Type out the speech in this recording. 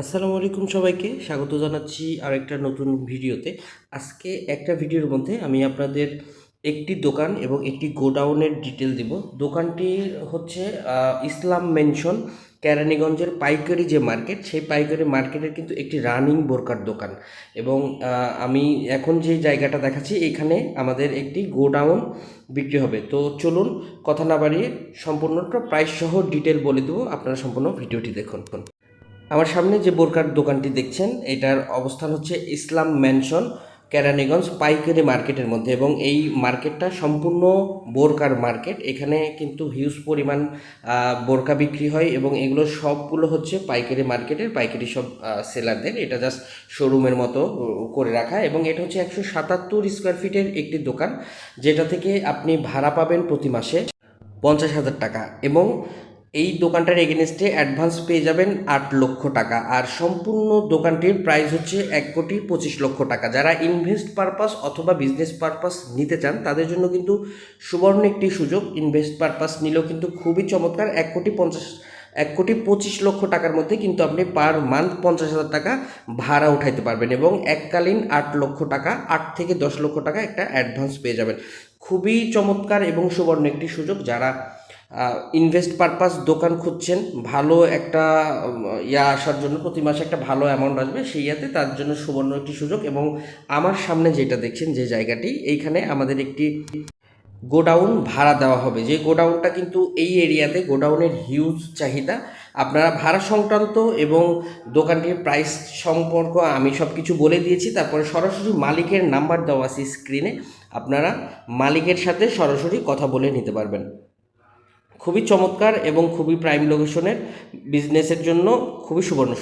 আসসালামু আলাইকুম সবাইকে, স্বাগত জানাচ্ছি আরেকটা নতুন ভিডিওতে। আজকে একটা ভিডিওর মধ্যে আমি আপনাদের একটি দোকান এবং একটি গোডাউনের ডিটেল দিব। দোকানটি হচ্ছে ইসলাম মেনশন কেরানীগঞ্জের পাইকারি যে মার্কেট, সেই পাইকারি মার্কেটের কিন্তু একটি রানিং বোরকার দোকান। এবং আমি এখন যে জায়গাটা দেখাচ্ছি, এখানে আমাদের একটি গোডাউন বিক্রি হবে। তো চলুন, কথা না বাড়িয়ে সম্পূর্ণটা প্রাইস সহ ডিটেল বলে দেবো। আপনারা সম্পূর্ণ ভিডিওটি দেখুন। আমার সামনে যে বোরকার দোকানটি দেখছেন, এটার অবস্থান হচ্ছে ইসলাম ম্যানশন, কেরানীগঞ্জ পাইকারি মার্কেটের মধ্যে এবং এই মার্কেটটা সম্পূর্ণ বোরকার মার্কেট। এখানে কিন্তু হিউজ পরিমাণ বোরকা বিক্রি হয় এবং এগুলো সবগুলো হচ্ছে পাইকারি মার্কেটের, পাইকারি সব সেলারদের। এটা জাস্ট শোরুমের মতো করে রাখা এবং এটা হচ্ছে একশো সাতাত্তর স্কোয়ার ফিটের একটি দোকান, যেটা থেকে আপনি ভাড়া পাবেন প্রতি মাসে পঞ্চাশ হাজার টাকা এবং এই দোকানটার এগেনস্টে অ্যাডভান্স পেয়ে যাবেন আট লক্ষ টাকা। আর সম্পূর্ণ দোকানটির প্রাইস হচ্ছে এক কোটি পঁচিশ লক্ষ টাকা। যারা ইনভেস্ট পারপাস অথবা বিজনেস পারপাস নিতে চান, তাদের জন্য কিন্তু সুবর্ণ একটি সুযোগ। ইনভেস্ট পারপাস নিলেও কিন্তু খুবই চমৎকার। এক কোটি পঞ্চাশ, এক কোটি পঁচিশ লক্ষ টাকার মধ্যে কিন্তু আপনি পার মান্থ পঞ্চাশ হাজার টাকা ভাড়া উঠাইতে পারবেন এবং এককালীন আট লক্ষ টাকা, আট থেকে দশ লক্ষ টাকা একটা অ্যাডভান্স পেয়ে যাবেন। খুবই চমৎকার এবং সুবর্ণ একটি সুযোগ। যারা ইনভেস্ট পারপাস দোকান খুঁজছেন, ভালো একটা ইয়া আসার জন্য প্রতি মাসে একটা ভালো অ্যামাউন্ট আসবে, সেই ইয়াতে তার জন্য সুবর্ণ একটি সুযোগ এবং আমার সামনে যেটা দেখছেন যে জায়গাটি, এইখানে আমাদের একটি গোডাউন ভাড়া দেওয়া হবে। যে গোডাউনটা কিন্তু এই এরিয়াতে গোডাউনের হিউজ চাহিদা। আপনারা ভাড়া সংক্রান্ত এবং দোকানটির প্রাইস সম্পর্ক আমি সব কিছু বলে দিয়েছি, তারপরে সরাসরি মালিকের নাম্বার দেওয়া আছে স্ক্রিনে আপনারা মালিকের সাথে সরাসরি কথা বলে নিতে পারবেন। খুবই চমৎকার এবং খুবই প্রাইম লোকেশনের বিজনেসের জন্য খুবই সুবর্ণ।